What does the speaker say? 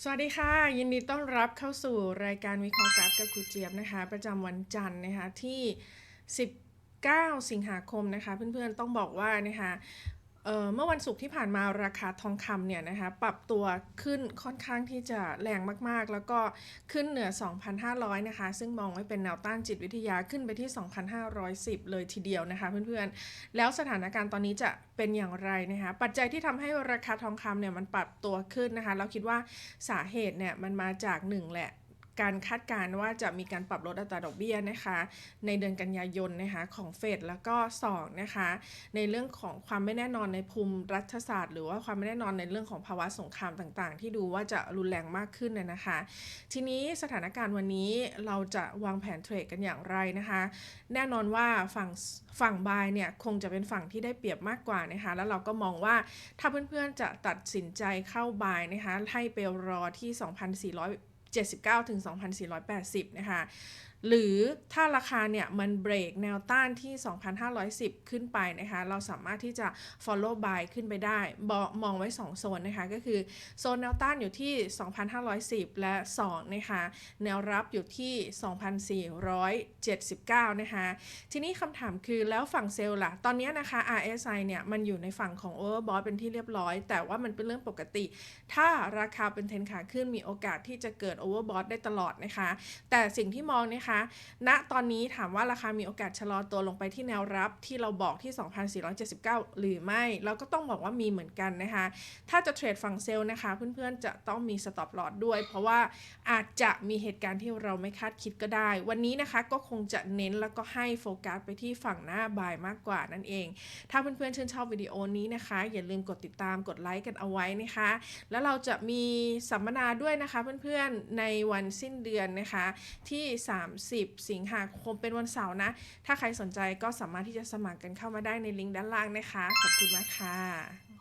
สวัสดีค่ะ ยินดีต้อนรับเข้าสู่รายการวิเคราะห์กราฟกับครูเจี๊ยบนะคะ ประจำวันจันทร์นะคะที่ 19 สิงหาคมนะคะ เพื่อนๆต้องบอกว่านะคะ เมื่อวันศุกร์ที่ผ่านมาราคาทองคำเนี่ยนะคะปรับตัวขึ้นค่อนข้างที่จะแรงมากๆ แล้วก็ขึ้นเหนือ 2,500 นะคะ ซึ่งมองไว้เป็นแนวต้านจิตวิทยาขึ้นไปที่ 2,510 เลยทีเดียวนะคะเพื่อนๆ แล้วสถานการณ์ตอนนี้จะเป็นอย่างไรนะคะปัจจัยที่ทำให้ราคาทองคำเนี่ยมันปรับตัวขึ้นนะคะ เราคิดว่าสาเหตุเนี่ยมันมาจากหนึ่งแหละ การคาดการณ์ว่าจะมีการปรับลดอัตราดอกเบี้ยนะคะ ในเดือนกันยายนนะคะของเฟดแล้วก็สองนะคะ ในเรื่องของความไม่แน่นอนในภูมิรัฐศาสตร์ หรือว่าความไม่แน่นอนในเรื่องของภาวะสงครามต่างๆ ที่ดูว่าจะรุนแรงมากขึ้นน่ะนะคะ ทีนี้สถานการณ์วันนี้เราจะวางแผนเทรดกันอย่างไรนะคะ แน่นอนว่าฝั่งฝั่งบายเนี่ยคงจะเป็นฝั่งที่ได้เปรียบมากกว่านะคะ แล้วเราก็มองว่าถ้าเพื่อนๆจะตัดสินใจเข้าบายนะคะให้ไปรอที่ 2,479 ถึง 2,480 นะคะ หรือถ้าราคาเนี่ยมันเบรกแนวต้านที่ 2,510 ขึ้นไปนะคะ เราสามารถที่จะ follow buy ขึ้นไปได้มองไว้ 2 โซนนะคะ ก็คือโซนแนวต้านอยู่ที่ 2,510 และ 2 นะคะ แนวรับอยู่ที่ 2,479 นะคะ ทีนี้คำถามคือแล้วฝั่งเซลล์ล่ะ ตอนนี้นะคะ RSI เนี่ยมันอยู่ในฝั่งของ overbought เป็นที่เรียบร้อย แต่ว่ามันเป็นเรื่องปกติ ถ้าราคาเป็นเทนขาขึ้นมีโอกาสที่จะเกิด overbought ได้ตลอดนะคะ แต่สิ่งที่มองนะคะ ณตอนนี้ถามว่าราคามีโอกาสชะลอตัวลงไปที่แนวรับที่เราบอกที่ 2,479 หรือไม่เราก็ต้องบอกว่ามีเหมือนกันนะคะ ถ้าจะเทรดฝั่งเซลล์นะคะ เพื่อนๆจะต้องมี stop loss ด้วย เพราะว่าอาจจะมีเหตุการณ์ที่เราไม่คาดคิดก็ได้ วันนี้นะคะก็คงจะเน้นแล้วก็ให้โฟกัสไปที่ฝั่งหน้าบายมากกว่านั่นเอง ถ้าเพื่อนๆชื่นชอบวิดีโอนี้นะคะ อย่าลืมกดติดตามกดไลค์กันเอาไว้นะคะ แล้วเราจะมีสัมมนาด้วยนะคะเพื่อนๆในวันสิ้นเดือนนะคะที่ 30 สิงหาคมเป็นวันเสาร์นะ ถ้าใครสนใจก็สามารถที่จะสมัครกันเข้ามาได้ในลิงก์ด้านล่างนะคะ ขอบคุณมากค่ะ